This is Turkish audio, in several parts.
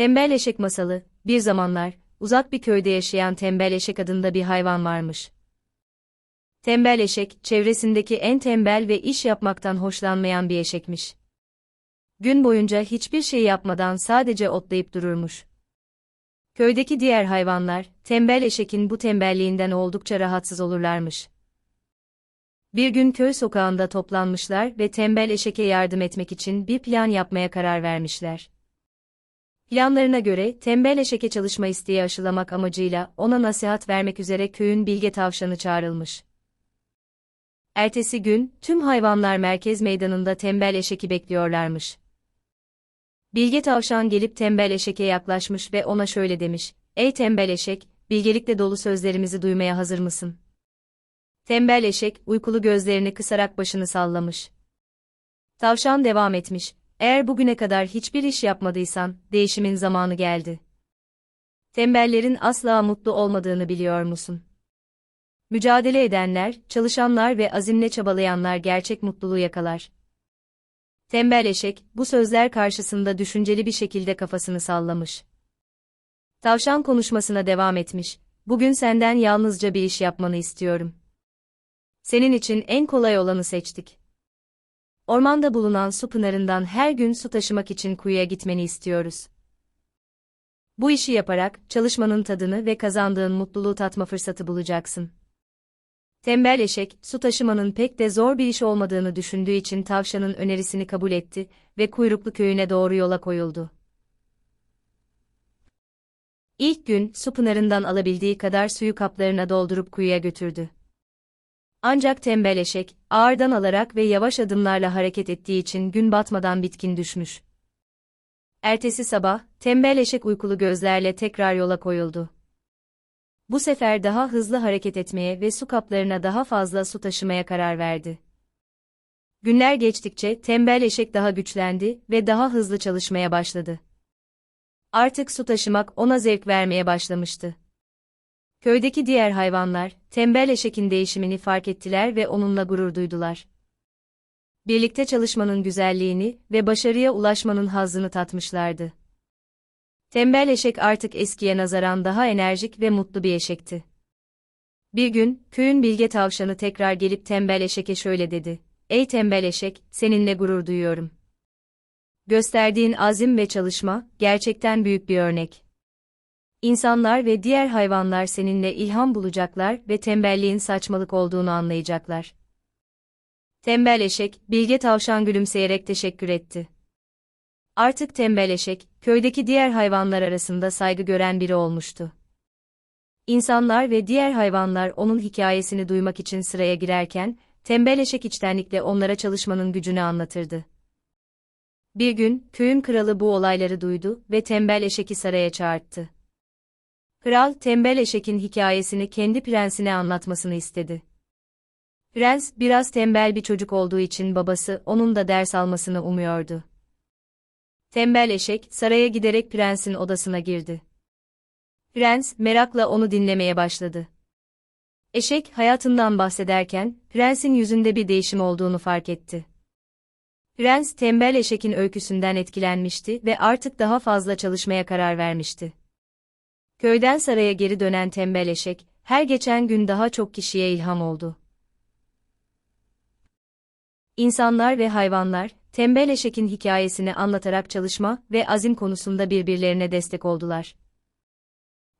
Tembel eşek masalı, bir zamanlar, uzak bir köyde yaşayan tembel eşek adında bir hayvan varmış. Tembel eşek, çevresindeki en tembel ve iş yapmaktan hoşlanmayan bir eşekmiş. Gün boyunca hiçbir şey yapmadan sadece otlayıp dururmuş. Köydeki diğer hayvanlar, tembel eşekin bu tembelliğinden oldukça rahatsız olurlarmış. Bir gün köy sokağında toplanmışlar ve tembel eşeke yardım etmek için bir plan yapmaya karar vermişler. Planlarına göre tembel eşeke çalışma isteği aşılamak amacıyla ona nasihat vermek üzere köyün bilge tavşanı çağrılmış. Ertesi gün tüm hayvanlar merkez meydanında tembel eşeki bekliyorlarmış. Bilge tavşan gelip tembel eşeke yaklaşmış ve ona şöyle demiş: "Ey tembel eşek, bilgelikle dolu sözlerimizi duymaya hazır mısın?" Tembel eşek uykulu gözlerini kısarak başını sallamış. Tavşan devam etmiş: eğer bugüne kadar hiçbir iş yapmadıysan, değişimin zamanı geldi. Tembellerin asla mutlu olmadığını biliyor musun? Mücadele edenler, çalışanlar ve azimle çabalayanlar gerçek mutluluğu yakalar. Tembel eşek, bu sözler karşısında düşünceli bir şekilde kafasını sallamış. Tavşan konuşmasına devam etmiş, bugün senden yalnızca bir iş yapmanı istiyorum. Senin için en kolay olanı seçtik. Ormanda bulunan su pınarından her gün su taşımak için kuyuya gitmeni istiyoruz. Bu işi yaparak çalışmanın tadını ve kazandığın mutluluğu tatma fırsatı bulacaksın. Tembel eşek, su taşımanın pek de zor bir iş olmadığını düşündüğü için tavşanın önerisini kabul etti ve kuyruklu köyüne doğru yola koyuldu. İlk gün su pınarından alabildiği kadar suyu kaplarına doldurup kuyuya götürdü. Ancak tembel eşek, ağırdan alarak ve yavaş adımlarla hareket ettiği için gün batmadan bitkin düşmüş. Ertesi sabah, tembel eşek uykulu gözlerle tekrar yola koyuldu. Bu sefer daha hızlı hareket etmeye ve su kaplarına daha fazla su taşımaya karar verdi. Günler geçtikçe tembel eşek daha güçlendi ve daha hızlı çalışmaya başladı. Artık su taşımak ona zevk vermeye başlamıştı. Köydeki diğer hayvanlar, tembel eşekin değişimini fark ettiler ve onunla gurur duydular. Birlikte çalışmanın güzelliğini ve başarıya ulaşmanın hazzını tatmışlardı. Tembel eşek artık eskiye nazaran daha enerjik ve mutlu bir eşekti. Bir gün, köyün bilge tavşanı tekrar gelip tembel eşeke şöyle dedi. Ey tembel eşek, seninle gurur duyuyorum. Gösterdiğin azim ve çalışma, gerçekten büyük bir örnek. İnsanlar ve diğer hayvanlar seninle ilham bulacaklar ve tembelliğin saçmalık olduğunu anlayacaklar. Tembel eşek, bilge tavşan gülümseyerek teşekkür etti. Artık tembel eşek, köydeki diğer hayvanlar arasında saygı gören biri olmuştu. İnsanlar ve diğer hayvanlar onun hikayesini duymak için sıraya girerken, tembel eşek içtenlikle onlara çalışmanın gücünü anlatırdı. Bir gün, köyün kralı bu olayları duydu ve tembel eşeki saraya çağırttı. Kral, tembel eşekin hikayesini kendi prensine anlatmasını istedi. Prens, biraz tembel bir çocuk olduğu için babası, onun da ders almasını umuyordu. Tembel eşek, saraya giderek prensin odasına girdi. Prens, merakla onu dinlemeye başladı. Eşek, hayatından bahsederken, prensin yüzünde bir değişim olduğunu fark etti. Prens, tembel eşekin öyküsünden etkilenmişti ve artık daha fazla çalışmaya karar vermişti. Köyden saraya geri dönen tembel eşek, her geçen gün daha çok kişiye ilham oldu. İnsanlar ve hayvanlar, tembel eşekin hikayesini anlatarak çalışma ve azim konusunda birbirlerine destek oldular.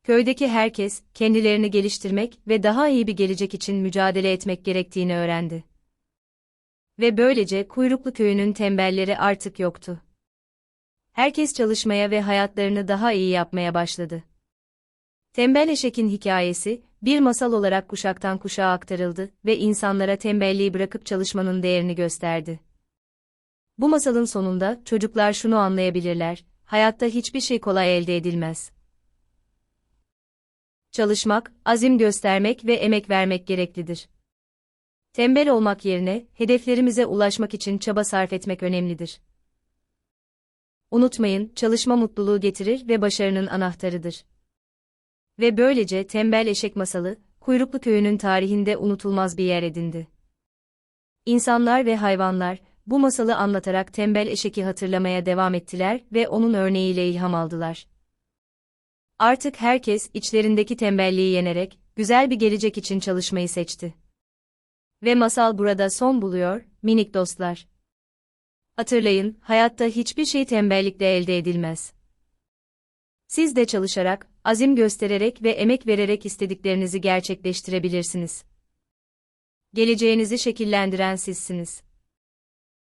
Köydeki herkes, kendilerini geliştirmek ve daha iyi bir gelecek için mücadele etmek gerektiğini öğrendi. Ve böylece Kuyruklu Köyü'nün tembelleri artık yoktu. Herkes çalışmaya ve hayatlarını daha iyi yapmaya başladı. Tembel eşekin hikayesi, bir masal olarak kuşaktan kuşağa aktarıldı ve insanlara tembelliği bırakıp çalışmanın değerini gösterdi. Bu masalın sonunda çocuklar şunu anlayabilirler, hayatta hiçbir şey kolay elde edilmez. Çalışmak, azim göstermek ve emek vermek gereklidir. Tembel olmak yerine, hedeflerimize ulaşmak için çaba sarf etmek önemlidir. Unutmayın, çalışma mutluluğu getirir ve başarının anahtarıdır. Ve böylece tembel eşek masalı, Kuyruklu Köyü'nün tarihinde unutulmaz bir yer edindi. İnsanlar ve hayvanlar, bu masalı anlatarak tembel eşeki hatırlamaya devam ettiler ve onun örneğiyle ilham aldılar. Artık herkes içlerindeki tembelliği yenerek, güzel bir gelecek için çalışmayı seçti. Ve masal burada son buluyor, minik dostlar. Hatırlayın, hayatta hiçbir şey tembellikle elde edilmez. Siz de çalışarak, azim göstererek ve emek vererek istediklerinizi gerçekleştirebilirsiniz. Geleceğinizi şekillendiren sizsiniz.